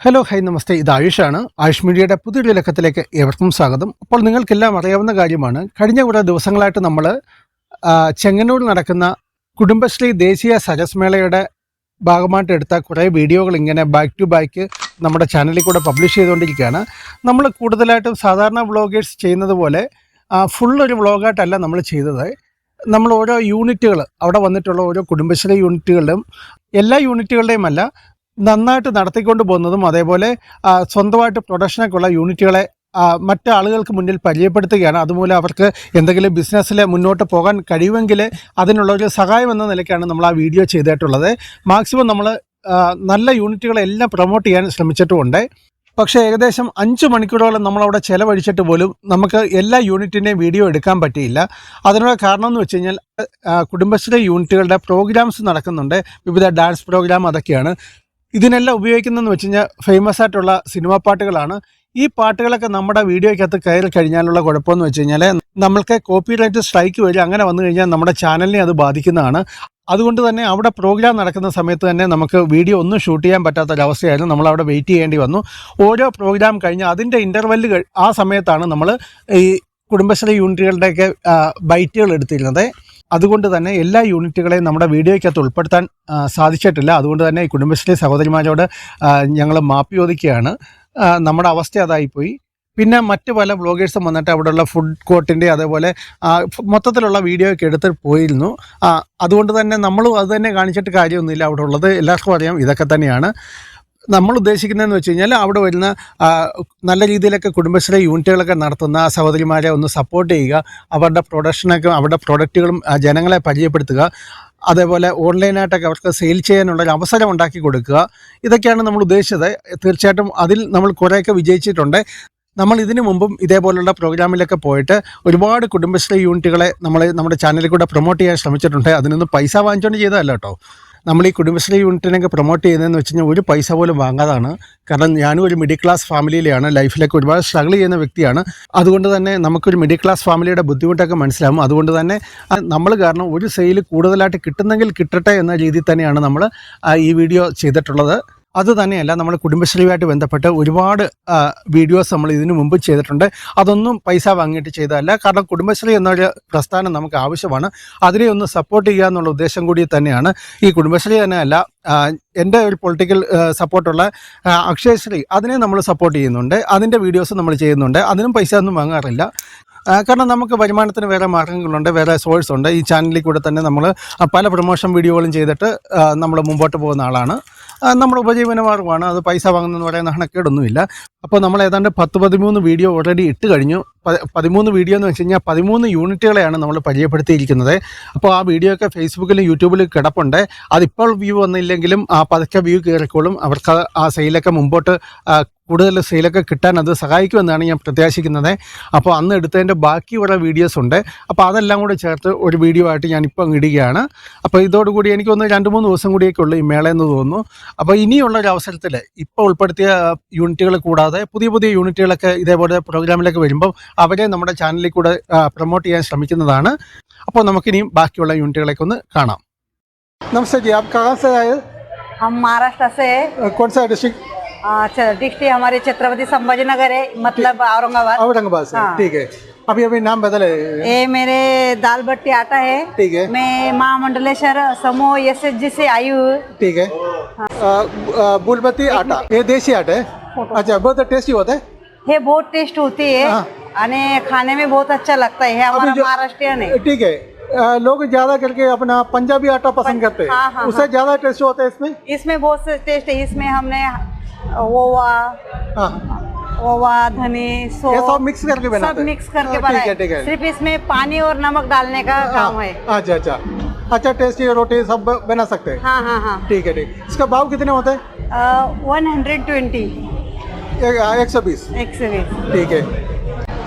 Hello high നമസ്തേ ഇത് ആയുഷാണ്. ആയുഷ് മീഡിയയുടെ പുതിയൊരു ലക്കത്തിലേക്ക് ഏവർക്കും സ്വാഗതം. അപ്പോൾ നിങ്ങൾക്കെല്ലാം അറിയാവുന്ന കാര്യമാണ്. കഴിഞ്ഞ കുറേ ദിവസങ്ങളായിട്ട് നമ്മൾ ചെങ്ങന്നൂർ നടക്കുന്ന കുടുംബശ്രീ ദേശീയ സരസ് മേളയുടെ ഭാഗമായിട്ട് എടുത്ത കുറേ വീഡിയോകൾ ഇങ്ങനെ ബാക്ക് ടു ബാക്ക് നമ്മുടെ ചാനലിൽ കൂടെ പബ്ലിഷ് ചെയ്തുകൊണ്ടിരിക്കുകയാണ്. നമ്മൾ കൂടുതലായിട്ടും സാധാരണ വ്ളോഗേഴ്സ് ചെയ്യുന്നത് പോലെ ഫുൾ ഒരു വ്ളോഗായിട്ടല്ല നമ്മൾ ചെയ്തത്. നമ്മൾ ഓരോ യൂണിറ്റുകൾ അവിടെ വന്നിട്ടുള്ള ഓരോ കുടുംബശ്രീ യൂണിറ്റുകളിലും എല്ലാ യൂണിറ്റുകളുടെയും അല്ല നന്നായിട്ട് നടത്തിക്കൊണ്ട് പോകുന്നതും അതേപോലെ സ്വന്തമായിട്ട് പ്രൊഡക്ഷനൊക്കെ ഉള്ള യൂണിറ്റുകളെ മറ്റാളുകൾക്ക് മുന്നിൽ പരിചയപ്പെടുത്തുകയാണ്. അതുമൂലം അവർക്ക് എന്തെങ്കിലും ബിസിനസ്സിൽ മുന്നോട്ട് പോകാൻ കഴിയുമെങ്കിൽ അതിനുള്ള ഒരു സഹായം എന്ന നിലയ്ക്കാണ് നമ്മൾ ആ വീഡിയോ ചെയ്തിട്ടുള്ളത്. മാക്സിമം നമ്മൾ നല്ല യൂണിറ്റുകളെല്ലാം പ്രൊമോട്ട് ചെയ്യാൻ ശ്രമിച്ചിട്ടുമുണ്ട്. പക്ഷേ ഏകദേശം അഞ്ച് മണിക്കൂറോളം നമ്മളവിടെ ചിലവഴിച്ചിട്ട് പോലും നമുക്ക് എല്ലാ യൂണിറ്റിന്റെയും വീഡിയോ എടുക്കാൻ പറ്റിയില്ല. അതിനുള്ള കാരണം എന്ന് വെച്ച് കഴിഞ്ഞാൽ കുടുംബശ്രീ യൂണിറ്റുകളുടെ പ്രോഗ്രാംസ് നടക്കുന്നുണ്ട്. വിവിധ ഡാൻസ് പ്രോഗ്രാം അതൊക്കെയാണ്. ഇതിനെല്ലാം ഉപയോഗിക്കുന്നതെന്ന് വെച്ച് കഴിഞ്ഞാൽ ഫേമസ് ആയിട്ടുള്ള സിനിമാ പാട്ടുകളാണ്. ഈ പാട്ടുകളൊക്കെ നമ്മുടെ വീഡിയോയ്ക്കകത്ത് കയറി കഴിഞ്ഞാലുള്ള കുഴപ്പമെന്ന് വെച്ച് കഴിഞ്ഞാൽ നമ്മൾക്ക് കോപ്പിറൈറ്റ് സ്ട്രൈക്ക് വരും അങ്ങനെ വന്നു കഴിഞ്ഞാൽ നമ്മുടെ ചാനലിനെ അത് ബാധിക്കുന്നതാണ്. അതുകൊണ്ട് തന്നെ അവിടെ പ്രോഗ്രാം നടക്കുന്ന സമയത്ത് തന്നെ നമുക്ക് വീഡിയോ ഒന്നും ഷൂട്ട് ചെയ്യാൻ പറ്റാത്തൊരവസ്ഥയായിരുന്നു. നമ്മൾ അവിടെ വെയിറ്റ് ചെയ്യേണ്ടി വന്നു. ഓരോ പ്രോഗ്രാം കഴിഞ്ഞ് അതിന്റെ ഇന്റർവെല്ല് ആ സമയത്താണ് നമ്മൾ ഈ കുടുംബശ്രീ യൂണിറ്റുകളുടെയൊക്കെ ബൈറ്റുകൾ എടുത്തിരുന്നത്. അതുകൊണ്ട് തന്നെ എല്ലാ യൂണിറ്റുകളെയും നമ്മുടെ വീഡിയോയ്ക്കകത്ത് ഉൾപ്പെടുത്താൻ സാധിച്ചിട്ടില്ല. അതുകൊണ്ട് തന്നെ ഈ കുടുംബശ്രീ സഹോദരിമാരോട് ഞങ്ങൾ മാപ്പ് ചോദിക്കുകയാണ്. നമ്മുടെ അവസ്ഥ അതായിപ്പോയി. പിന്നെ മറ്റ് പല വ്ളോഗേഴ്സും വന്നിട്ട് അവിടെയുള്ള ഫുഡ് കോർട്ടിന്റെ അതേപോലെ മൊത്തത്തിലുള്ള വീഡിയോ ഒക്കെ എടുത്ത് പോയിരുന്നു. അതുകൊണ്ട് തന്നെ നമ്മളും അത് തന്നെ കാണിച്ചിട്ട് കാര്യമൊന്നുമില്ല. അവിടെ ഉള്ളത് എല്ലാവർക്കും അറിയാം. ഇതൊക്കെ തന്നെയാണ്. നമ്മൾ ഉദ്ദേശിക്കുന്നതെന്ന് വെച്ച് കഴിഞ്ഞാൽ അവിടെ വരുന്ന നല്ല രീതിയിലൊക്കെ കുടുംബശ്രീ യൂണിറ്റുകളൊക്കെ നടത്തുന്ന സഹോദരിമാരെ ഒന്ന് സപ്പോർട്ട് ചെയ്യുക അവരുടെ പ്രൊഡക്ഷനൊക്കെ അവരുടെ പ്രൊഡക്റ്റുകളും ജനങ്ങളെ പരിചയപ്പെടുത്തുക അതേപോലെ ഓൺലൈനായിട്ടൊക്കെ അവർക്ക് സെയിൽ ചെയ്യാനുള്ള ഒരു അവസരം ഉണ്ടാക്കി കൊടുക്കുക. ഇതൊക്കെയാണ് നമ്മൾ ഉദ്ദേശിച്ചത്. തീർച്ചയായിട്ടും അതിൽ നമ്മൾ കുറേയൊക്കെ വിജയിച്ചിട്ടുണ്ട്. നമ്മൾ ഇതിനു മുമ്പും ഇതേപോലുള്ള പ്രോഗ്രാമിലൊക്കെ പോയിട്ട് ഒരുപാട് കുടുംബശ്രീ യൂണിറ്റുകളെ നമ്മൾ നമ്മുടെ ചാനലിൽ കൂടെ പ്രൊമോട്ട് ചെയ്യാൻ ശ്രമിച്ചിട്ടുണ്ട്. അതിനൊന്നും പൈസ വാങ്ങിച്ചുകൊണ്ട് ചെയ്തതല്ല കേട്ടോ നമ്മൾ ഈ കുടുംബശ്രീ യൂണിറ്റിനൊക്കെ പ്രൊമോട്ട് ചെയ്യുന്നതെന്ന് വെച്ച് കഴിഞ്ഞാൽ ഒരു പൈസ പോലും വാങ്ങാതാണ്. കാരണം ഞാനും ഒരു മിഡിൽ ക്ലാസ് ഫാമിലിയിലാണ് ലൈഫിലൊക്കെ ഒരുപാട് സ്ട്രഗിൾ ചെയ്യുന്ന വ്യക്തിയാണ്. അതുകൊണ്ട് തന്നെ നമുക്കൊരു മിഡിൽ ക്ലാസ് ഫാമിലിയുടെ ബുദ്ധിമുട്ടൊക്കെ മനസ്സിലാവും. അതുകൊണ്ട് തന്നെ നമ്മൾ കാരണം ഒരു സെയിൽ കൂടുതലായിട്ട് കിട്ടുന്നെങ്കിൽ കിട്ടട്ടെ എന്ന രീതിയിൽ തന്നെയാണ് നമ്മൾ ഈ വീഡിയോ ചെയ്തിട്ടുള്ളത്. അത് തന്നെയല്ല നമ്മൾ കുടുംബശ്രീയുമായിട്ട് ബന്ധപ്പെട്ട് ഒരുപാട് വീഡിയോസ് നമ്മൾ ഇതിനു മുമ്പ് ചെയ്തിട്ടുണ്ട്. അതൊന്നും പൈസ വാങ്ങിയിട്ട് ചെയ്തതല്ല. കാരണം കുടുംബശ്രീ എന്നൊരു പ്രസ്ഥാനം നമുക്ക് ആവശ്യമാണ്. അതിനെ ഒന്ന് സപ്പോർട്ട് ചെയ്യുക എന്നുള്ള ഉദ്ദേശം കൂടി തന്നെയാണ്. ഈ കുടുംബശ്രീ തന്നെയല്ല എന്റെ ഒരു പൊളിറ്റിക്കൽ സപ്പോർട്ടുള്ള അക്ഷയശ്രീ അതിനെ നമ്മൾ സപ്പോർട്ട് ചെയ്യുന്നുണ്ട്. അതിന്റെ വീഡിയോസ് നമ്മൾ ചെയ്യുന്നുണ്ട്. അതിനും പൈസ ഒന്നും വാങ്ങാറില്ല. കാരണം നമുക്ക് വരുമാനത്തിന് വേറെ മാർഗങ്ങളുണ്ട് വേറെ സോഴ്സ് ഉണ്ട്. ഈ ചാനലിൽ കൂടെ തന്നെ നമ്മൾ പല പ്രൊമോഷൻ വീഡിയോകളും ചെയ്തിട്ട് നമ്മൾ മുമ്പോട്ട് പോകുന്ന ആളാണ്. നമ്മുടെ ഉപജീവന മാർഗമാണ് അത് പൈസ വാങ്ങുന്നതെന്ന് പറയുന്ന കണക്കേടൊന്നുമില്ല. അപ്പോൾ നമ്മൾ ഏതാണ്ട് പത്ത് പതിമൂന്ന് വീഡിയോ ഓൾറെഡി ഇട്ട് കഴിഞ്ഞു. പതിമൂന്ന് വീഡിയോ എന്ന് വെച്ച് കഴിഞ്ഞാൽ പതിമൂന്ന് യൂണിറ്റുകളെയാണ് നമ്മൾ പരിചയപ്പെടുത്തിയിരിക്കുന്നത്. അപ്പോൾ ആ വീഡിയോ ഒക്കെ ഫേസ്ബുക്കിലും യൂട്യൂബിലും കിടപ്പുണ്ട്. അതിപ്പോൾ വ്യൂ വന്നില്ലെങ്കിലും ആ പതുക്കെ വ്യൂ കയറിക്കോളും. അവർക്ക് ആ സെയിലൊക്കെ മുമ്പോട്ട് കൂടുതൽ സെയിലൊക്കെ കിട്ടാൻ അത് സഹായിക്കുമെന്നാണ് ഞാൻ പ്രത്യാശിക്കുന്നത്. അപ്പോൾ അന്ന് എടുത്തതിന്റെ ബാക്കി കുറേ വീഡിയോസ് ഉണ്ട്. അപ്പോൾ അതെല്ലാം കൂടെ ചേർത്ത് ഒരു വീഡിയോ ആയിട്ട് ഞാൻ ഇപ്പം ഇടുകയാണ്. അപ്പോൾ ഇതോടുകൂടി എനിക്കൊന്ന് രണ്ട് മൂന്ന് ദിവസം കൂടിയൊക്കെ ഉള്ളൂ ഈ മേളയെന്ന് തോന്നുന്നു. അപ്പോൾ ഇനിയുള്ള ഒരു അവസരത്തിൽ ഇപ്പോൾ ഉൾപ്പെടുത്തിയ യൂണിറ്റുകൾ കൂടാതെ പുതിയ പുതിയ യൂണിറ്റുകളൊക്കെ ഇതേപോലെ പ്രോഗ്രാമിലൊക്കെ വരുമ്പോൾ അവരെ നമ്മുടെ ചാനലിൽ കൂടെ പ്രൊമോട്ട് ചെയ്യാൻ ശ്രമിക്കുന്നതാണ് അപ്പോൾ നമുക്കിനിയും ബാക്കിയുള്ള യൂണിറ്റുകളൊക്കെ ഒന്ന് കാണാം നമസ്തേ ജി ആപ് കഹാ സെ ആയേ हम महाराष्ट्र से है कौन सा डिस्ट्रिक्ट डिस्ट्रिक्ट हमारे छत्रपति संभाजी नगर है मतलब औरंगाबाद औरंगाबाद से हाँ। ठीक है अभी अभी नाम बदले ये मेरे दाल भट्टी आटा है ठीक है मैं माँ मंडलेश्वर समूह एस एच जी से आई हूँ ठीक है बुलबत्ती आटा ये देसी आटा है अच्छा बहुत टेस्टी होता है? ये बहुत टेस्ट होती है। हाँ। और खाने में बहुत अच्छा लगता है। हमारा महाराष्ट्रियन है। ठीक है। लोग ज़्यादा करके अपना पंजाबी आटा पसंद करते हाँ, हैं हाँ, हाँ, उससे ज़्यादा टेस्ट होता है इसमें? इसमें बहुत से टेस्ट है। इसमें हमने ओवा हाँ। ओवा धनी सो ये सब मिक्स करके बनाते सब मिक्स करके हाँ, ठीक है है। सिर्फ़ इसमें पानी और नमक डालने का काम है। हाँ, अच्छा अच्छा। अच्छा टेस्टी रोटी सब बना सकते हैं। हाँ हाँ हाँ। ठीक है ठीक। इसका भाव कितने होते हैं? वन हंड्रेड ट्वेंटी एक सौ बीस। एक सौ बीस। ठीक है।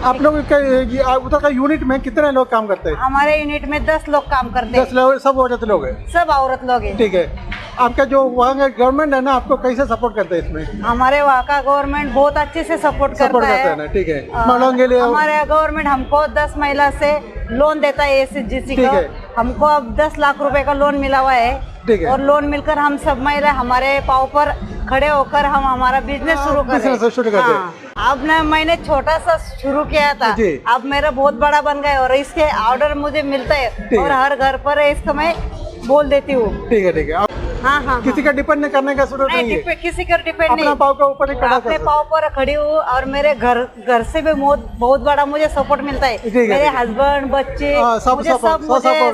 आप लोग का उधर का यूनिट में कितने लोग काम करते हैं? हमारे यूनिट में दस लोग काम करते हैं। दस लोग सब औरत लोग हैं हैं? सब औरत लोग हैं। ठीक है। आपका जो वहाँ का गवर्नमेंट है ना आपको कैसे सपोर्ट करते हैं इसमें? हमारे वहाँ का गवर्नमेंट बहुत अच्छे से सपोर्ट करता करते है ठीक है। महिलाओं के लिए हमारे गवर्नमेंट हमको 10 महिला से लोन देता है एसजीसी ठीक को। है। हमको अब 10 लाख रुपए का लोन मिला हुआ है। ठीक है। और लोन मिलकर हम सब महिला हमारे पाँव पर खड़े होकर हम हमारा बिज़नेस शुरू करें हाँ, शुरू करते हाँ, अब ना मैंने छोटा सा शुरू किया था। अब मेरा बहुत बड़ा बन गया और इसके ऑर्डर मुझे मिलता है। और हर घर पर इसको मैं बोल देती हूँ। ठीक है ठीक है। हाँ हाँ किसी हाँ। का डिपेंड नहीं करने का ज़रूरत तो नहीं, है। किसी का डिपेंड नहीं। पाव के ऊपर अपने पाव पर खड़ी हूँ और मेरे घर घर से भी बहुत बड़ा मुझे सपोर्ट मिलता है। मेरे हस्बैंड बच्चे हाँ, सब सब,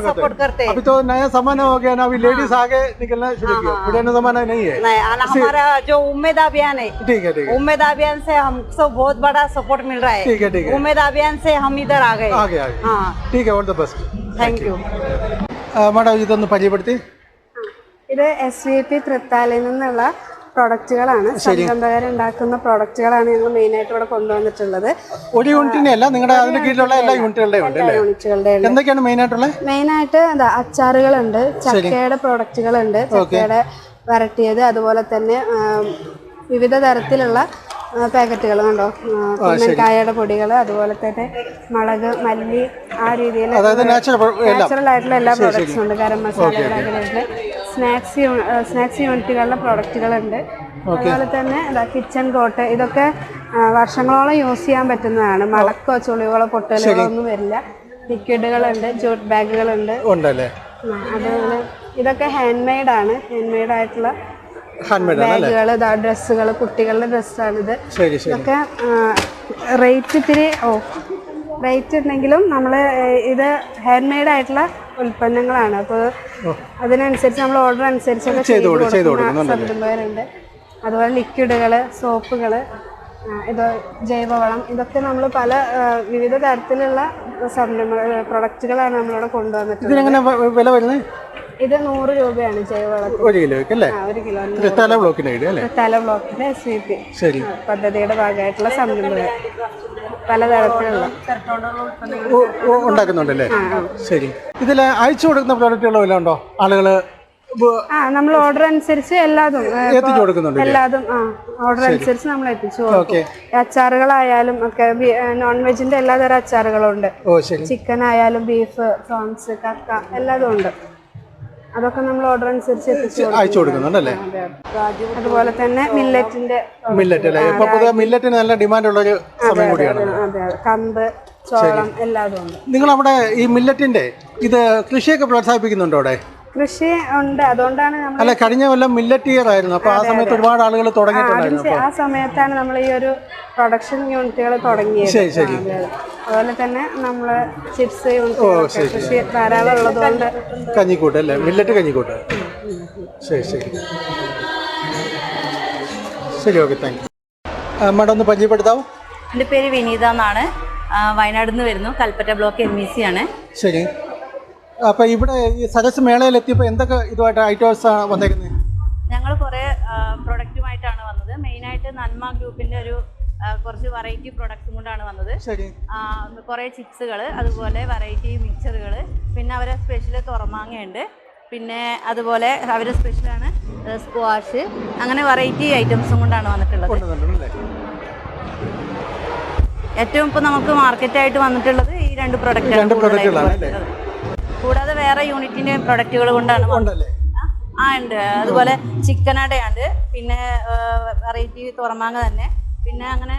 सपोर्ट करते हैं। अभी तो नया जमाना हो गया ना अभी हाँ। लेडीज़ आगे निकलना शुरू किया। पुराना जमाना नहीं है। नहीं हमारा जो उम्मीद अभियान है ठीक है ठीक है। उम्मीद अभियान से हमको बहुत बड़ा सपोर्ट मिल रहा है। ठीक है ठीक है। उम्मीद अभियान से हम इधर आ गए। ठीक है all the best thank you madam ಇದೊಂದು पड़ती ഇത് എസ് വി പി തൃത്താലയിൽ നിന്നുള്ള പ്രോഡക്റ്റുകളാണ് സംരംഭകരുണ്ടാക്കുന്ന പ്രൊഡക്റ്റുകളാണ് ഞങ്ങൾ മെയിനായിട്ട് ഇവിടെ കൊണ്ടുവന്നിട്ടുള്ളത്. ഒരു യൂണിറ്റിനെ അല്ല നിങ്ങളുടെ അതിന്റെ കീഴിലുള്ള എല്ലാ യൂണിറ്റുകളുടെയും എന്തൊക്കെയാണ് മെയിൻ ആയിട്ടുള്ളത്? മെയിനായിട്ട് എന്താ അച്ചാറുകളുണ്ട് ചക്കയുടെ പ്രൊഡക്റ്റുകളുണ്ട് ചക്കയുടെ വരട്ടിയത് അതുപോലെ തന്നെ വിവിധ തരത്തിലുള്ള പാക്കറ്റുകൾ കണ്ടോ? കുമ്മൻകായയുടെ പൊടികൾ അതുപോലെ തന്നെ മുളക് മല്ലി ആ രീതിയിൽ നാച്ചുറൽ ആയിട്ടുള്ള എല്ലാ പ്രോഡക്ട്സും ഉണ്ട്. ഗരം മസാലകളായിട്ട് സ്നാക്സ് സ്നാക്സ് യൂണിറ്റുകളുടെ പ്രോഡക്റ്റുകളുണ്ട്. അതുപോലെ തന്നെ എന്താ കിച്ചൺ കോട്ട്. ഇതൊക്കെ വർഷങ്ങളോളം യൂസ് ചെയ്യാൻ പറ്റുന്നതാണ്. മടക്കോ ചുളിവുകളോ പൊട്ടലുകളോ ഒന്നും വരില്ല. ലിക്വിഡുകളുണ്ട് ജൂട്ട് ബാഗുകളുണ്ട് അതുപോലെ ഇതൊക്കെ ഹാൻഡ് മെയ്ഡ് ആണ്. ഹാൻഡ് മെയ്ഡ് ആയിട്ടുള്ള ബാഗുകൾ ഡ്രസ്സുകൾ കുട്ടികളുടെ ഡ്രസ്സാണിത്. ഇതൊക്കെ റേറ്റ് ഇത്തിരി ഓ റേറ്റ് ഉണ്ടെങ്കിലും നമ്മൾ ഇത് ഹാൻഡ് മെയ്ഡ് ആയിട്ടുള്ള ഉൽപ്പന്നങ്ങളാണ്. അപ്പോൾ അതിനനുസരിച്ച് നമ്മൾ ഓർഡർ അനുസരിച്ചൊക്കെ ചെയ്ത് കൊടുക്കുന്ന സംരംഭകരുണ്ട്. അതുപോലെ ലിക്വിഡുകൾ സോപ്പുകൾ ഇത് ജൈവവളം ഇതൊക്കെ നമ്മൾ പല വിവിധ തരത്തിലുള്ള സംരംഭ പ്രൊഡക്റ്റുകളാണ് നമ്മളിവിടെ കൊണ്ടുവന്നിട്ടുള്ളത്. ഇത് നൂറ് രൂപയാണ് ജൈവവളത്തിന് ഒരു കിലോയ്ക്ക് അല്ലേ? ഒരു കിലോ. തല ബ്ലോക്കിന് കിട്ടും അല്ലേ? തല ബ്ലോക്കിന്റെ എസ് വി പി ശരി. പദ്ധതിയുടെ ഭാഗമായിട്ടുള്ള സംരംഭങ്ങൾ. പലതരത്തിലുള്ള. ഉണ്ടാക്കുന്നുണ്ടല്ലേ? ശരി. ഇതിൽ അയച്ചു കൊടുക്കുന്ന പ്രോഡക്റ്റുകൾ വല്ലതും ഉണ്ടോ? ആളുകൾ ആ നമ്മൾ ഓർഡർ അനുസരിച്ച് എല്ലാതും എത്തിച്ചു കൊടുക്കുന്നുണ്ട് എല്ലാതും ആ ഓർഡർ അനുസരിച്ച് നമ്മൾ എത്തിച്ചു കൊടുക്കും. അച്ചാറുകളായാലും ഒക്കെ നോൺ വെജിന്റെ എല്ലാതരം അച്ചാറുകളും ഉണ്ട് ഓ ശരി. ചിക്കൻ ആയാലും ബീഫ് പ്രോൺസ് കക്ക എല്ലാതും ഉണ്ട്. അതൊക്കെ നമ്മൾ ഓർഡർ അനുസരിച്ച് അയച്ചു കൊടുക്കുന്നുണ്ട് കൊടുക്കുന്നുണ്ടല്ലേ? അതുപോലെ തന്നെ മില്ലറ്റിന്റെ മില്ലറ്റ് അല്ലേ? ഇപ്പൊ പൊതുവെ മില്ലറ്റിന് നല്ല ഡിമാൻഡ് ഉള്ള ഒരു സമയം കൂടിയാണ്. കമ്പ് ചോളം എല്ലാതും ഉണ്ട്. നിങ്ങൾ അവിടെ ഈ മില്ലറ്റിന്റെ ഇത് കൃഷിയൊക്കെ പ്രോത്സാഹിപ്പിക്കുന്നുണ്ടോ അവിടെ? കൃഷി ഉണ്ട്. അതുകൊണ്ടാണ് നമ്മൾ അല്ല കഴിഞ്ഞ കൊല്ലം മില്ലറ്റ് ഇയർ ആയിരുന്നു. അപ്പൊ ആ സമയത്ത് ഒരുപാട് ആളുകൾ തുടങ്ങിയിട്ടുണ്ടായിരുന്നു ആ സമയത്താണ് നമ്മൾ ഈ ഒരു പ്രൊഡക്ഷൻ യൂണിറ്റുകൾ തുടങ്ങിയത്. ശരി ശരി. അതുപോലെ തന്നെ നമ്മൾ ചിപ്സ് കൃഷി ധാരാളം ഉള്ളതുകൊണ്ട് കഞ്ഞിക്കൂട്ട് അല്ലേ? മില്ലറ്റ് കഞ്ഞിക്കൂട്ട്. ശരി ശരി. ശരി ഓക്കെ താങ്ക് യു മാഡം ഒന്ന് പരിചയപ്പെടുത്താവോ? എന്റെ പേര് വിനീത എന്നാണ്. വയനാട് നിന്ന് വരുന്നു. Kalpetta block M E C ആണ്. ശരി. അപ്പൊ ഇവിടെ ഈ സരസ് മേളയിൽ എത്തിയപ്പോൾ എന്തൊക്കെ ഇതുമായിട്ട് ഐറ്റംസ് ആണ് വന്നേക്കുന്നത് ഞങ്ങൾ കുറേ പ്രൊഡക്റ്റുമായിട്ടാണ് വന്നത്. മെയിനായിട്ട് നന്മ ഗ്രൂപ്പിന്റെ ഒരു കുറച്ച് വെറൈറ്റി പ്രൊഡക്ട്സും കൊണ്ടാണ് വന്നത്. കുറെ ചിപ്സുകൾ അതുപോലെ വെറൈറ്റി മിക്സറുകൾ പിന്നെ അവരെ സ്പെഷ്യൽ തുറമാങ്ങയുണ്ട് പിന്നെ അതുപോലെ അവരെ സ്പെഷ്യലാണ് സ്ക്വാഷ് അങ്ങനെ വെറൈറ്റി ഐറ്റംസും കൊണ്ടാണ് വന്നിട്ടുള്ളത്. ഏറ്റവും ഇപ്പോൾ നമുക്ക് മാർക്കറ്റായിട്ട് വന്നിട്ടുള്ളത് ഈ രണ്ട് അല്ലേ? കൂടാതെ വേറെ യൂണിറ്റിന്റെ പ്രൊഡക്റ്റുകൾ കൊണ്ടാണ് ആ ഉണ്ട്. അതുപോലെ ചിക്കൻ അടയുണ്ട്. പിന്നെ വെറൈറ്റി തുറമാങ്ങ തന്നെ. പിന്നെ അങ്ങനെ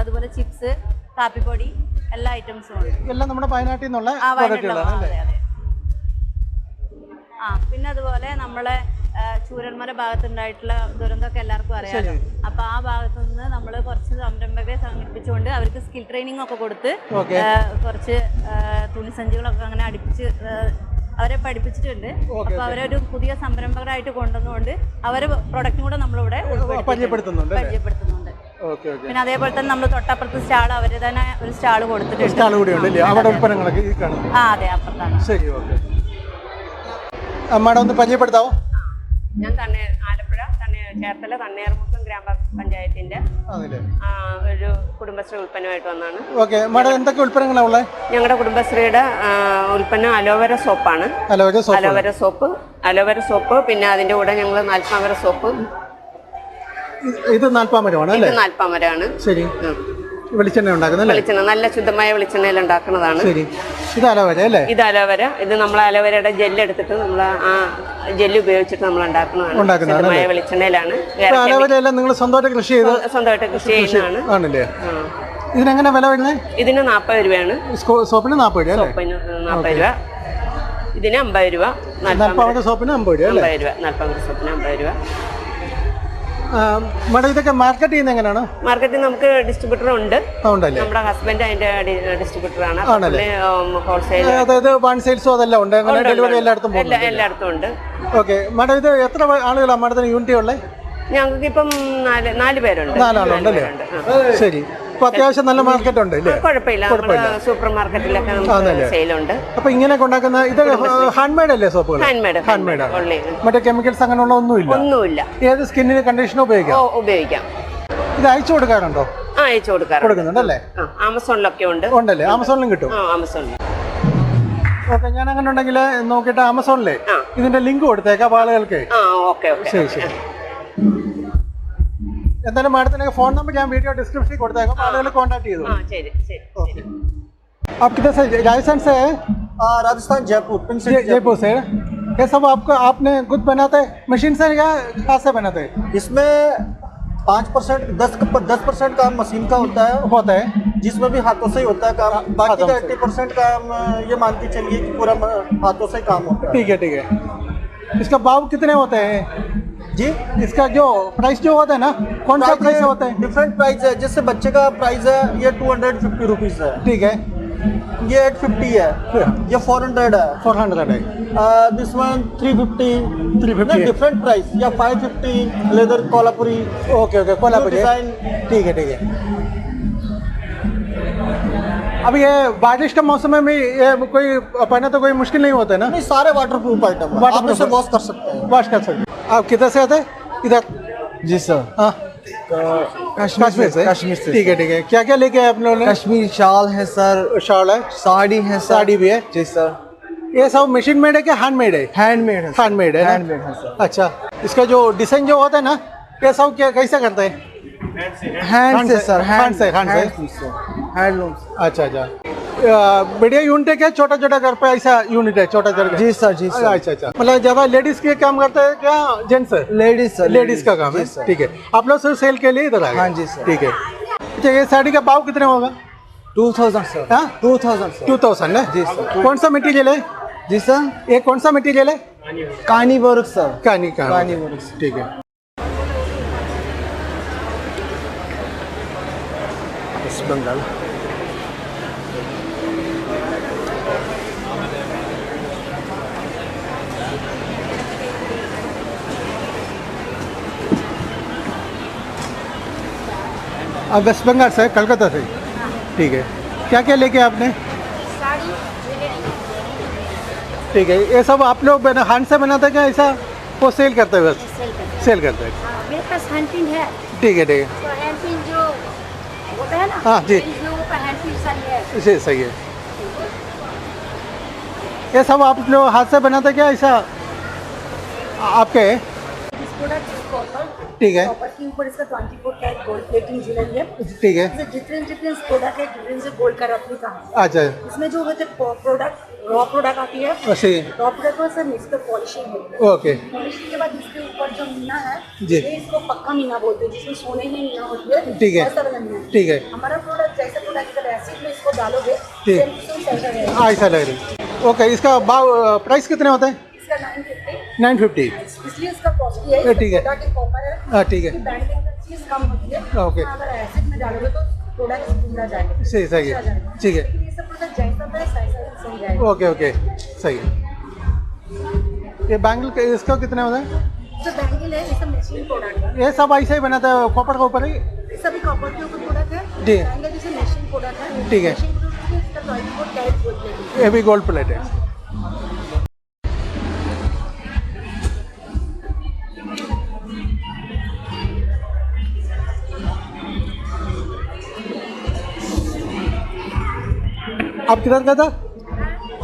അതുപോലെ ചിപ്സ് കാപ്പിപ്പൊടി എല്ലാ ഐറ്റംസും ഉണ്ട്. എല്ലാം നമ്മുടെ വയനാട്ടിൽ നിന്നുള്ള ആ അതെ അതെ. ആ പിന്നെ അതുപോലെ നമ്മളെ ചൂരന്മാരെ ചൂരന്മല ഭാഗത്തുണ്ടായിട്ടുള്ള ദുരന്തമൊക്കെ എല്ലാവർക്കും അറിയാമല്ലോ അപ്പൊ ആ ഭാഗത്തു നിന്ന് നമ്മൾ കുറച്ച് സംരംഭകരെ സംഘടിപ്പിച്ചുകൊണ്ട് അവർക്ക് സ്കിൽ ട്രെയിനിങ് ഒക്കെ കൊടുത്ത് കുറച്ച് തുണി തുണിസഞ്ചികളൊക്കെ അങ്ങനെ അടുപ്പിച്ച് അവരെ പഠിപ്പിച്ചിട്ടുണ്ട്. അപ്പൊ അവരൊരു പുതിയ സംരംഭകരായിട്ട് കൊണ്ടുവന്നുകൊണ്ട് അവരെ പ്രൊഡക്റ്റും കൂടെ നമ്മളിവിടെ. പരിചയപ്പെടുത്തുന്നുണ്ട് ഓക്കെ പിന്നെ അതേപോലെ തന്നെ നമ്മൾ തൊട്ടപ്പുറത്ത് സ്റ്റാൾ അവർ തന്നെ ഒരു സ്റ്റാൾ കൊടുത്തിട്ടുണ്ട്. സ്റ്റാൾ കൂടി ഉണ്ട് അല്ലേ അവിടെ ഉൽപ്പന്നങ്ങളൊക്കെ ആ അതെ അപ്പുറത്താണ്. ശരി ഓക്കെ. മാഡം ഒന്ന് പരിചയപ്പെടുത്താവോ? ഞാൻ തന്നെ ആലപ്പുഴ തന്നെ ചേർത്തല തണ്ണേർമുക്കം ഗ്രാമപഞ്ചായത്തിന്റെ ഒരു കുടുംബശ്രീ ഉൽപ്പന്നമായിട്ട് വന്നാണ് ഓക്കെ മാഡം എന്തൊക്കെ ഉൽപ്പന്നങ്ങളാണ് ഉള്ളത് ഞങ്ങളുടെ കുടുംബശ്രീയുടെ ഉൽപ്പന്നം aloe vera സോപ്പാണ്. Aloe vera soap. Aloe vera soap പിന്നെ അതിന്റെ കൂടെ ഞങ്ങൾ നാൽപ്പാമര സോപ്പ് ഇത് നാൽപ്പാമരമാണ് അല്ലേ? നാൽപ്പാമരമാണ്. ശരി. വെളിച്ചെണ്ണ ഉണ്ടാക്കുന്നല്ലേ വെളിച്ചെണ്ണ നല്ല ശുദ്ധമായ വെളിച്ചെണ്ണയിൽ ഉണ്ടാക്കുന്നതാണ്. ശരി. ഇത് അലോവര അല്ലേ? ഇത് അലോവര. ഇത് നമ്മൾ അലോവരയുടെ ജെല്ല് എടുത്തിട്ട് നമ്മൾ ആ ജെല്ല് ഉപയോഗിച്ചിട്ട് നമ്മൾ ഉണ്ടാക്കുന്നതാണ്. ശുദ്ധമായ വെളിച്ചെണ്ണയിലാണ്. എല്ലാം നിങ്ങൾ സ്വന്തമായിട്ട് കൃഷി ചെയ്ത് സ്വ- സ്വന്തമായിട്ട് കൃഷി ചെയ്യുന്നതാണ്. ആണല്ലേ. ഇതിനെങ്ങനെ വില വരുന്നത് ഇതിന് നാൽപ്പത് രൂപയാണ്. സോപ്പിന് നാൽപ്പത് രൂപ നാൽപ്പത് രൂപ. ഇതിന് അമ്പത് രൂപ. നാൽപ്പത് രൂപ സോപ്പിന് അമ്പത് രൂപ അമ്പത് രൂപ. നാൽപ്പത് സോപ്പിന് അമ്പത് രൂപ. മാഡം ഇതൊക്കെ മാർക്കറ്റ് ചെയ്യുന്ന എങ്ങനെയാണ്? മാർക്കറ്റിൽ നമുക്ക് ഡിസ്ട്രിബ്യൂട്ടർ ഉണ്ട്. ഉണ്ടല്ലേ? നമ്മുടെ ഹസ്ബൻഡ് അതിന്റെ ഡിസ്ട്രിബ്യൂട്ടർ ആണ്. ആണല്ലേ? ഹോൾസെയിൽ അതായത് വൺ സെയിൽസും അതെല്ലാം ഉണ്ട്. അങ്ങനെ ഡെലിവറി എല്ലായിടത്തും എല്ലായിടത്തും ഉണ്ട്. ഓക്കെ മാഡം ഇത് എത്ര ആളുകളാണ് മാഡത്തിന് യൂണിറ്റി ഉള്ളത് ഞങ്ങൾക്ക് ഇപ്പം നാല് നാല് പേരുണ്ട്. നാലാളുണ്ടല്ലേ. ശരി. ഇപ്പൊ അത്യാവശ്യം നല്ല മാർക്കറ്റ് ഉണ്ട് കുഴപ്പമില്ല. സൂപ്പർ മാർക്കറ്റിലൊക്കെ സെയിലുണ്ട് അപ്പൊ ഇങ്ങനെയൊക്കെ ഉണ്ടാക്കുന്ന ഇത് ഹാൻഡ്മെയ്ഡ് അല്ലേ സോപ്പുകൾ ഹാൻഡ്മെയ്ഡ് ഹാൻഡ് മെയ്ഡ് ആണ്. ഉള്ളി മറ്റേ കെമിക്കൽസ് അങ്ങനെയുള്ള ഒന്നുമില്ല? ഒന്നുമില്ല. ഏത് സ്കിന്നിന് കണ്ടീഷൻ ഉപയോഗിക്കാം? ഉപയോഗിക്കാം. ഇത് അയച്ചു കൊടുക്കാറുണ്ടോ? അയച്ചു കൊടുക്കാറുണ്ട്. കൊടുക്കുന്നുണ്ടല്ലേ ആമസോണിലൊക്കെ ഉണ്ട്. ഉണ്ടല്ലേ? ആമസോണിലും കിട്ടും. ആമസോണിൽ ഓക്കെ ഞാൻ അങ്ങനെ ഉണ്ടെങ്കിൽ നോക്കിയിട്ട് ആമസോണിലെ ഇതിന്റെ ലിങ്ക് കൊടുത്തേക്കാം ആളുകൾക്ക്. ശരി ശരി. എന്തായാലും മാഡത്തിന് ഫോൺ നമ്പർ ഞാൻ വീഡിയോ ഡിസ്ക്രിപ്ഷനിൽ കൊടുത്തേക്കാം അപ്പൊ ആളുകൾ കോൺടാക്ട് ചെയ്തു ആ ശരി ശരി ശരി आप किधर से राजस्थान से है हाँ राजस्थान जयपुर पिन ये जयपुर से है? ये सब आपको आपने खुद बनाते मशीन से या हाथ से बनाते इसमें पाँच परसेंट दस दस परसेंट काम मशीन का होता है होता है जिसमें भी हाथों से ही होता है काम बाकी हाथों का से। एट्टी परसेंट काम अ, ये मान के चलिए कि पूरा म- हाथों से ही काम होता है ठीक है ठीक है इसका भाव कितने होते हैं जी इसका जो प्राइस जो होता है ना कौन सा प्राइस होता है? डिफरेंट प्राइस है जैसे बच्चे का प्राइस है ये टू हंड्रेड फिफ्टी रुपीज़ है। ठीक है। ये एट फिफ्टी है ये फोर हंड्रेड है। फोर हंड्रेड है। दिस वन थ्री फिफ्टी 350 है। डिफरेंट प्राइस या five fifty leather Kolhapuri okay okay Kolhapur है। डिज़ाइन ठीक है ठीक है। अब ये बारिश के मौसम में भी ये कोई पहने तो कोई मुश्किल नहीं होता है ना? नहीं सारे वाटर प्रूफ आइटम आप Waterproof वॉश कर सकते हैं। वॉश कर सकते हैं। आप किधर से आते हैं? इधर। जी सर। हाँ। कश्मीर से? कश्मीर से ठीक है ठीक है। क्या क्या लेके आए आप लोगों ने? कश्मीर शाल है सर। शॉल है? साड़ी है साड़ी भी है? जी सर। ये सब मशीन मेड है क्या हैंड मेड है? हैंडमेड है हैंड मेड है? हैंडमेड है सर। अच्छा। इसका जो डिज़ाइन जो होता है ना ये सब क्या कैसे करते हैं? हैंड से से- सर hand से- hand से। हैंडलूम अच्छा अच्छा। बढ़िया यूनिट है क्या? छोटा छोटा घर पे ऐसा यूनिट है छोटा छोटा जी सर जी सर। अच्छा अच्छा। मतलब ज़्यादा लेडीज़ के काम करते हैं क्या जेंट्स लेडीज़ सर लेडीज़ का काम है? सर ठीक है। आप लोग सिर्फ़ सेल के लिए इधर आए हाँ जी, सर। ठीक है। अच्छा ये साड़ी का भाव कितने होगा? टू थाउज़ेंड सर हाँ? टू थाउज़ेंड टू थाउज़ेंड है जी, सर। कौन सा मटेरियल है? जी सर ये कौन सा मटेरियल है? कानी वर्क सर कानी का कानी वर्क ठीक है। बंगाल। आप वेस्ट बंगाल से कलकत्ता से? ठीक है। क्या क्या लेके आपने? ठीक है। ये सब आप लोग बना हाथ से बनाते हैं क्या ऐसा? वो सेल करते हैं बस? सेल करते हैं। मेरे पास है। ठीक है ठीक है। तो जो होता है ना हाँ, जी। लोगों सही है इसे सही है। ये सब आप लोग हाथ से बनाते क्या ऐसा? आपके प्रोडक्ट कॉपर ठीक है। कॉपर के ऊपर इसका 24 कैरेट गोल्ड प्लेटिंग जुड़ेंगे है। ठीक है। डिफरेंट डिफरेंट प्रोडक्ट डिफरेंट से गोल्ड का रेप्लिका अच्छा। इसमें जो होते प्रोडक्ट रॉ प्रोडक्ट आती है। रॉ प्रोडक्ट में सर मिक्स पॉलिशिंग होती है। ओके पॉलिशिंग के बाद इसके ऊपर जो मीना है जी। इसको पक्का मीना बोलते हैं जिसमें सोने की मीना होती है। ठीक है। ठीक है। हमारा प्रोडक्ट जैसे प्रोडक्ट एसिड में इसको डालोगे ऐसा हाँ ऐसा लग रही ओके इसका भाव प्राइस कितने होते हैं? इसका नाइन फिफ्टी नाइन फिफ्टी। इसलिए इसका कॉस्टली है ठीक है। है ठीक है। कम होती है। ओके। अगर एसिड में डालोगे तो प्रोडक्ट भूला जाएगा। सही सही है। ठीक है। Okay okay. सही है। ये बैंगल के इसका कितने होते हैं? जो बैंगल है ये सब मशीन प्रोडक्ट है। ये सब ऐसे ही बनाता है कॉपर के ऊपर ही? सभी कॉपर के ऊपर प्रोडक्ट है। मशीन प्रोडक्ट है। ठीक है। ये भी गोल्ड प्लेट है। आप किधर का था?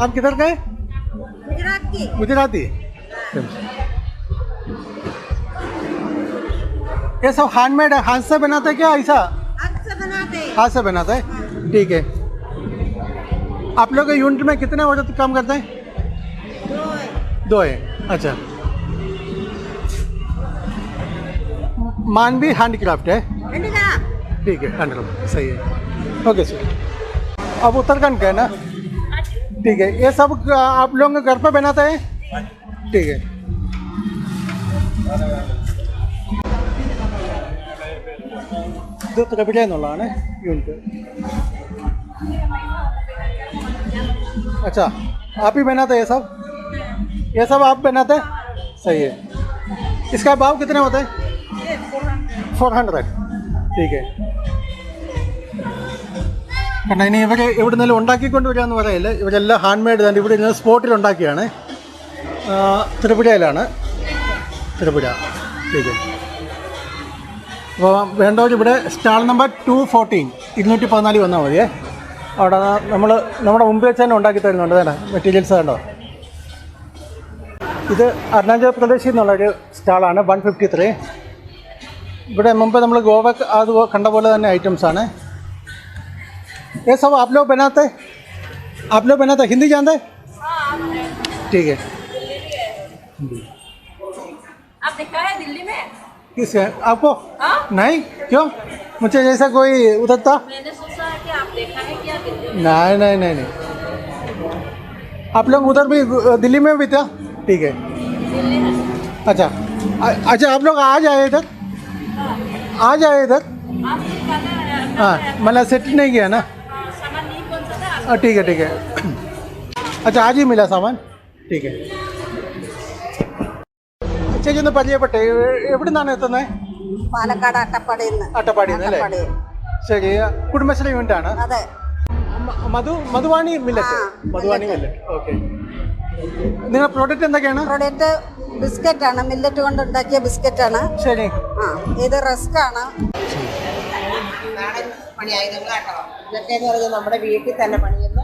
आप किधर गए? है गुजरात की। ये सब हैंडमेड है। हाथ से बनाते क्या ऐसा? हाथ से बनाते हैं। हाथ से बनाते हैं? ठीक है। आप लोग यूनिट में कितने औरत काम करते हैं? दो। है। अच्छा। मान भी हैंडीक्राफ्ट है ठीक है हैंडीक्राफ्ट सही है। ओके सर अब उत्तराखंड का है ना ठीक है ये सब आप लोग घर पर बनाते हैं? ठीक है। दूसरा बिरयान होला अच्छा आप ही बनाते हैं सब? ये सब आप बनाते हैं? सही है। इसका भाव कितने होते हैं? Four hundred. ठीक है। കാരണം ഇനി ഇവർ എവിടെ നിന്നെങ്കിലും ഉണ്ടാക്കിക്കൊണ്ട് എന്ന് പറയില്ല. ഇവരെല്ലാം ഹാൻഡ് മെയ്ഡ് തന്നെ ഇവിടെ ഇരുന്ന് സ്പോട്ടിൽ ഉണ്ടാക്കിയാണ്. ത്രിപുരയിലാണ് ത്രിപുര അപ്പോൾ വേണ്ടവർ ഇവിടെ സ്റ്റാൾ നമ്പർ ടു ഫോർട്ടീൻ ഇരുന്നൂറ്റി പതിനാല് വന്നാൽ മതിയേ. അവിടെ നമ്മൾ നമ്മുടെ മുമ്പ് വെച്ച് തന്നെ ഉണ്ടാക്കി തരുന്നുണ്ട്. തന്നെ മെറ്റീരിയൽസ് കണ്ടോ ഇത് അരുണാചൽ പ്രദേശിൽ നിന്നുള്ളൊരു സ്റ്റാളാണ് വൺ ഫിഫ്റ്റി ത്രീ ഇവിടെ മുമ്പ് നമ്മൾ ഗോവ അത് കണ്ട പോലെ തന്നെ ഐറ്റംസാണ് ये सब आप लोग बनाते आप लोग बनाते हिंदी जानते ठीक है। आप देखा है दिल्ली में? किस है? आपको? नहीं? क्यों? मुझे जैसा कोई उधर था। मैंने सोचा कि आप देखा है क्या दिल्ली नहीं नहीं नहीं नहीं। आप लोग उधर भी दिल्ली में भी था? ठीक है। अच्छा। अ- अच्छा आप लोग आ जाए इधर? आ जाए इधर? हाँ मतलब सेट नहीं किया ना? हाँ ठीक है ठीक है अच्छा आज ही मिला सामान ठीक है ചേച്ചി ഒന്ന് പരിചയപ്പെട്ടെ എവിടെ നിന്നാണ് എത്തുന്നത് പാലക്കാട് അട്ടപ്പാടിയിൽ നിന്ന് അട്ടപ്പാടിയിൽ നിന്ന് അല്ലേ ശരി കുടുംബശ്രീ യൂണിറ്റ് ആണ് അതെ മ- Madhu Madhuvani millet Madhuvani millet okay നിങ്ങളുടെ പ്രോഡക്റ്റ് എന്തൊക്കെയാണ് പ്രൊഡക്റ്റ് ബിസ്ക്കറ്റ് ആണ് മില്ലറ്റ് കൊണ്ട് ഉണ്ടാക്കിയ ബിസ്ക്കറ്റ് ആണ് ശരി ആ ഇത് റസ്ക് ആണ് നാടൻ പണി ആയുധങ്ങളാട്ടോ ഇതൊക്കെ എന്ന് പറഞ്ഞാൽ നമ്മുടെ വീട്ടിൽ തന്നെ പണിയുന്ന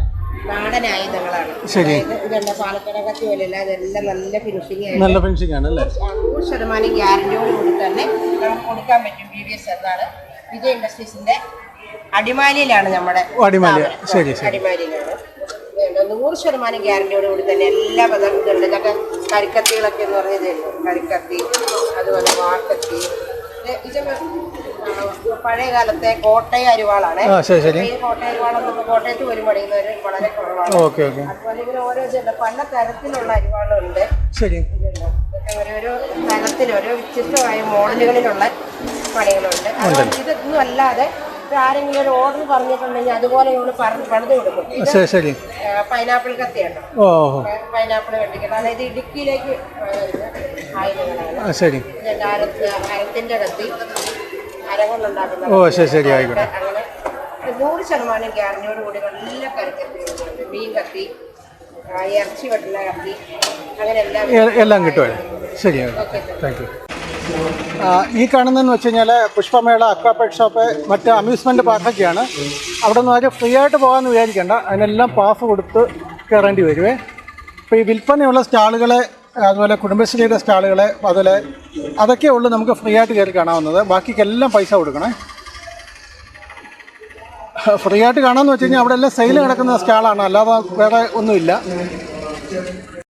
നാടൻ ആയുധങ്ങളാണ് ശരി. ഇതുണ്ട് പാലക്കാട് കത്തി പോലെയല്ല ഇതെല്ലാം നല്ല ഫിനിഷിംഗ് നല്ല ഫിനിഷിംഗ് ആണ് അല്ലേ നൂറ് ശതമാനം ഗ്യാരണ്ടിയോട് കൂടി തന്നെ നമുക്ക് കൊടുക്കാൻ പറ്റും ബി ബി എസ് എന്നാണ് വിജയ് ഇൻഡസ്ട്രീസിന്റെ അടിമാലിയിലാണ് നമ്മുടെ അടിമാലി. ശരി. അടിമാലിയിലാണ്. നൂറ് ശതമാനം ഗ്യാരണ്ടിയോട് കൂടി തന്നെ എല്ലാ പദാർത്ഥങ്ങളും ഇതൊക്കെ കരിക്കത്തികളൊക്കെ എന്ന് പറഞ്ഞത് കരിക്കത്തി അതുപോലെ ആ, പഴയ കാലത്തെ കോട്ടയ അരിവാളാണ്. ശരി ശരി. ഈ കോട്ടയ കോട്ടയത്ത് പോലും പണിയുന്നവർ വളരെ കുറവാണ്. Okay okay. അതുപോലെ ഇങ്ങനെ ഓരോ പല തരത്തിലുള്ള അരിവാളുണ്ട്. ശരി. ഓരോരോ തലത്തിൽ ഓരോ വ്യത്യസ്തമായ മോഡലുകളിലുള്ള പണികളുണ്ട്. ഇതൊന്നും അല്ലാതെ ഇപ്പൊ ആരെങ്കിലും ഒരു ഓർഡർ പറഞ്ഞിട്ടുണ്ടെങ്കിൽ അതുപോലെ നമ്മൾ പറഞ്ഞ് പണിത് കൊടുക്കും. ഇത് ശരി ശരി. പൈനാപ്പിൾ കത്തിയുണ്ട്? ഓ പൈനാപ്പിൾ വെട്ടിക്കണം അതായത് ഇടുക്കിയിലേക്ക് വരുന്ന ആയുധങ്ങളാണ് ആ ശരി. ഇതുണ്ട് അരത്ത് അരത്തിന്റെ കത്തി. അരകൊണ്ടുണ്ടാക്കുന്ന ഓ ശരി ശരി ആയിക്കോട്ടെ. അങ്ങനെ നൂറ് ശതമാനം ഗ്യാരണ്ടിയോട് കൂടി നല്ല കരുക്കത്തിലുണ്ട് മീൻ കത്തി ആ, ഇറച്ചി വെട്ടുന്ന കത്തി. അങ്ങനെ എല്ലാം എ- എല്ലാം കിട്ടുമല്ലേ ശരി താങ്ക് യു. ഈ കാണുന്നതെന്ന് വെച്ച് കഴിഞ്ഞാൽ പുഷ്പമേള അക്വാപെറ്റ് ഷോപ്പ് മറ്റ് അമ്യൂസ്മെന്റ് പാർക്കൊക്കെയാണ്. അവിടെ നിന്ന് ആരും ഫ്രീ ആയിട്ട് പോകാമെന്ന് വിചാരിക്കേണ്ട. അതിനെല്ലാം പാസ് കൊടുത്ത് കയറേണ്ടി വരുവേ. അപ്പോൾ ഈ വിൽപ്പനയുള്ള സ്റ്റാളുകളെ അതുപോലെ കുടുംബശ്രീയുടെ സ്റ്റാളുകളെ അതുപോലെ അതൊക്കെ ഉള്ളൂ നമുക്ക് ഫ്രീ ആയിട്ട് കയറി കാണാവുന്നത്. ബാക്കിക്കെല്ലാം പൈസ കൊടുക്കണേ. ഫ്രീ ആയിട്ട് കാണാമെന്ന് വെച്ച് കഴിഞ്ഞാൽ അവിടെ എല്ലാം സെയിൽ കിടക്കുന്ന സ്റ്റാളാണ്. അല്ലാതെ വേറെ ഒന്നുമില്ല.